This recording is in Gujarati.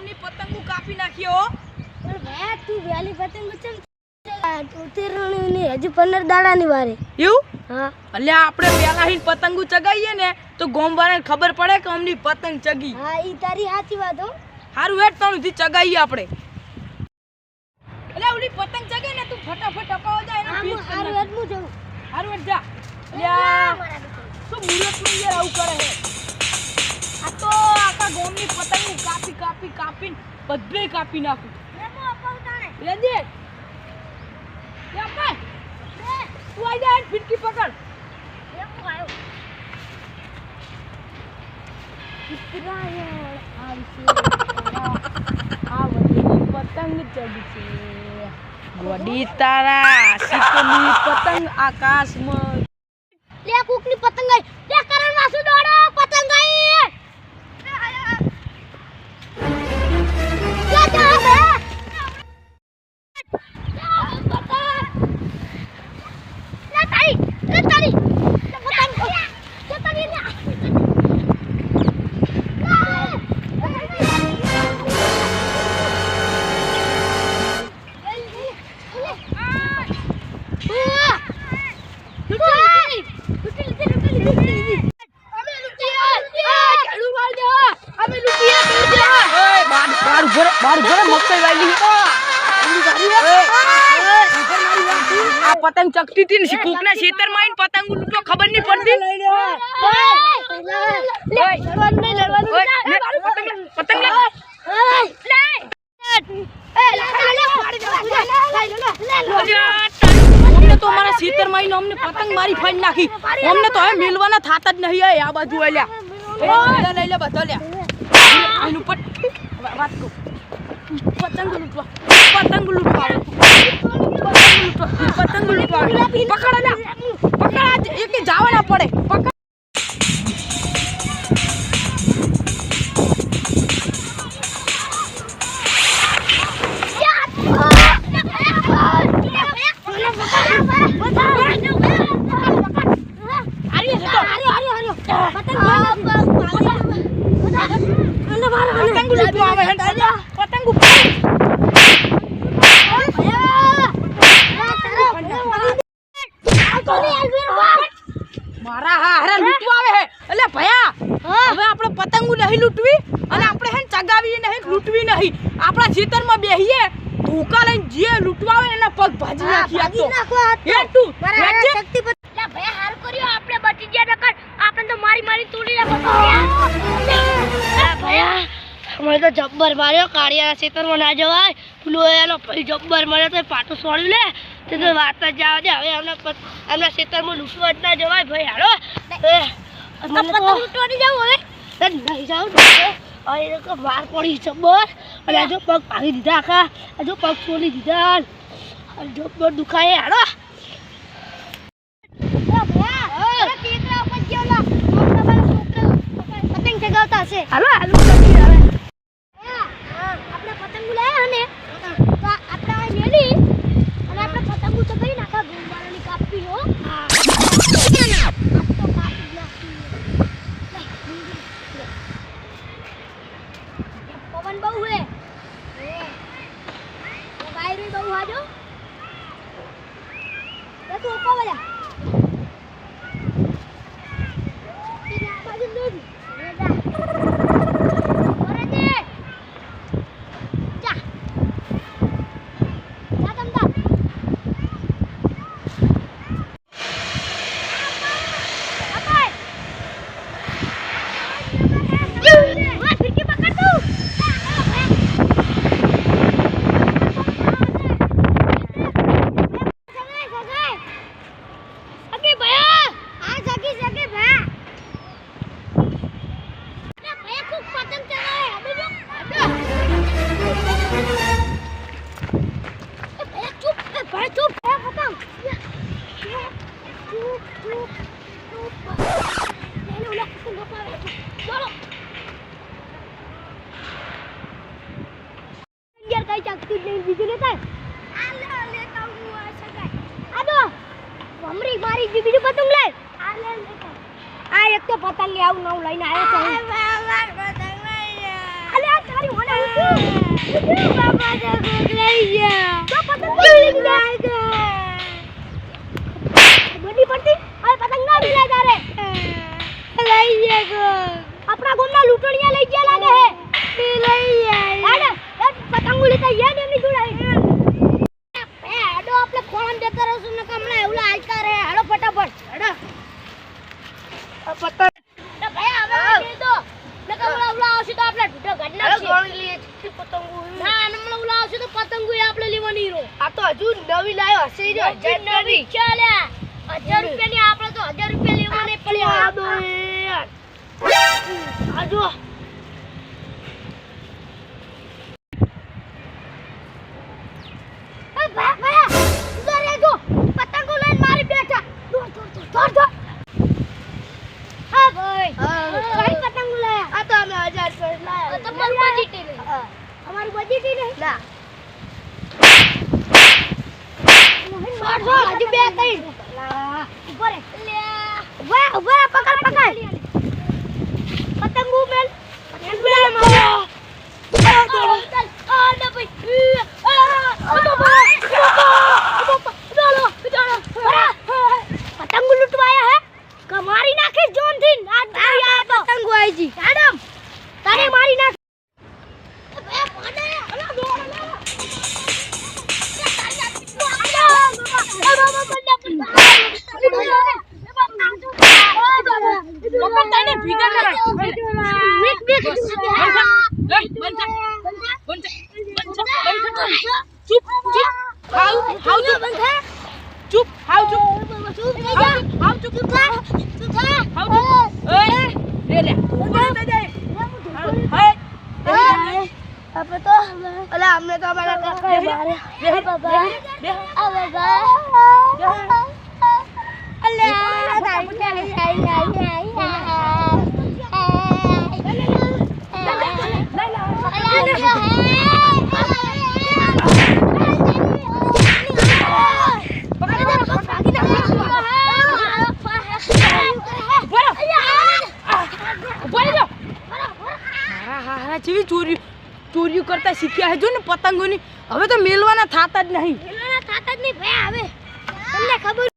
ગોમની પતંગો કાપી નાખ્યો પણ તું વેલી પતંગ ચમ ઉતરણી હજુ પંદર દાડાની વારે. એવું? હા. એટલે આપણે પેલા હિન પતંગો ચગાવીએ ને તો ગોમવાળાને ખબર પડે કે અમની પતંગ ચગી. હા ઈ તારી સાચી વાત હો. હારું હેઠ ત્રણથી ચગાવીએ આપણે. એટલે ઓલી પતંગ ચગે ને તું ફટાફટ અપાવ જાય એને કરી હારું જા. લ્યા શું મુરતનું યાર આવું કરે આખા પતંગ કાપી કાપી કાપીને બધે કાપી નાખું. તું ફિટકી પકડ. આ પતંગ વડી તારા શીતની પતંગ આકાશમાં. લે કુકની પતંગ ચકતી હતી ને કોકના ખેતરમાં પતંગ ખબર નહીં પડતી ઓય, લે, પતંગ લે, પતંગ લે. અલ્યા, તારી- અમને તો અમારા ખેતરમાં આવીને અમને પતંગ મારી ફાડી નાખી. અમને તો હવે મિલવાના થાતા જ નહીં આ બાજુ અલ્યા લઈ લે, બધો લ્યા. એનું પટ વાત કહું પતંગ લૂંટવા પતંગ લૂંટવા પતંગ લૂંટવા પતંગ લૂંટવા. પકડ પકડ જાવા ના પડે. પતંગ લૂંટવા આવે પતંગ મારા હા હારે લૂંટવા આવે હે. એટલે ભયા હવે આપણે પતંગો નહીં લૂંટવી અને આપણે હે ચગાવી નહીં લૂંટવી નહીં. આપણા ખેતરમાં બેહીએ ધોકા લઈને જે લૂંટવા આવે એના પગ ભાજી નાખી આપતો તું. અમે તો જબ્બર માર્યો કાળિયાના ખેતરમાં ના જવાય. પેલો એનો પછી જબ્બર માર્યો તો પાટું સોળ્યું લે તે તો વાત જ જવા દે હવે એમના એમના ખેતરમાં લૂંટવા જ ના જવાય. ભાઈ હાલો. તો લૂંટવાની જાવ હવે. નહીં હવે પડી જબ્બર. અને આ પગ ભાગી દીધા આખા. હજુ પગ છોડી દીધા. જબ્બર દુખાય. હાલો. પતંગ ચગાવતા હશે હાલો હાલો પછી હવે આપણે પતંગો લાયા ને તો આપણે આ મેલી અને આપણે પતંગો તો કઈ નાખા ગુંબાળાની કાપી હો આ તો કાપી જ નાખી પવન બહુ હે વાયરી બહુ હાજો તો ઉપર વળ્યા બાજુ દૂધ ઓરે દે જા જા તમ તા અપાય ઓય ફિરકી પકડ તું અગે ભયા આ જગી જગી ભયા અરે ભયા ખૂબ પતંગ ચગાવે હવે જો એ ભયા ચૂપ એ ભયા ચૂપ એ પતંગ ચૂપ ચૂપ ચૂપ એને ઓલા પતંગ ગપાવે બોલો યાર કઈ ચાકતું જ નહીં બીજું લેતા આ લે લેતા હું આ સગાઈ આ દો ભમરી મારી બીજું પતંગ લે. આ લે લેતા આ એક તો પતંગ આવું નવું લઈને આવ્યો છે અલે આ તારી મને બાબા તો કોક લઈ ગયા તો પતંગ લઈ ગયા બડી પડતી? હવે પતંગ ના મિલે તારે. લઈ ગયા આપણા ગામના લૂંટણીયા લઈ ગયા લાગે હે લઈ ગયા હેડ હેડ પતંગો લેતા યાદ એમની જોડાઈ હે હેડો આપણે ખોળણ દેતા રહું ને કમલા એવલા આલકા રે હેડો ફટાફટ હેડો પતંગ ભાઈ હવે દે દો ને કમલા એવલા આવશે તો આપણે ઢૂઢો ગાડી નાખીએ પતંગો ના મને એવલા તો પતંગો આપણે લેવાની રો આ તો હજુ નવી લાયો હશે હજાર નવી ચાલ્યા હજાર રૂપિયાની આપણે તો હજાર રૂપિયા લેવાની પડ્યા. આ દો યાર. આ જો પપ્પા તને ભીગા કરાય વીક વીક બંધ થા. બંધ થા. બંધ થા. બંધ થા. બંધ થા. ચૂપ ચૂપ હાવ હાવ ચૂપ ચૂપ હાવ ચૂપ હાવ ચૂપ હાવ ચૂપ ઓય લે લે બંધ થઈ જાય હાય હવે તો અલા અમને તો અમારા કાકાએ માર્યા બે બાબા. હા જેવી ચોરી ચોરીઓ કરતા શીખ્યા હે ને પતંગોની. હવે તો મેલવાના થાતા જ નહીં. તમને ખબર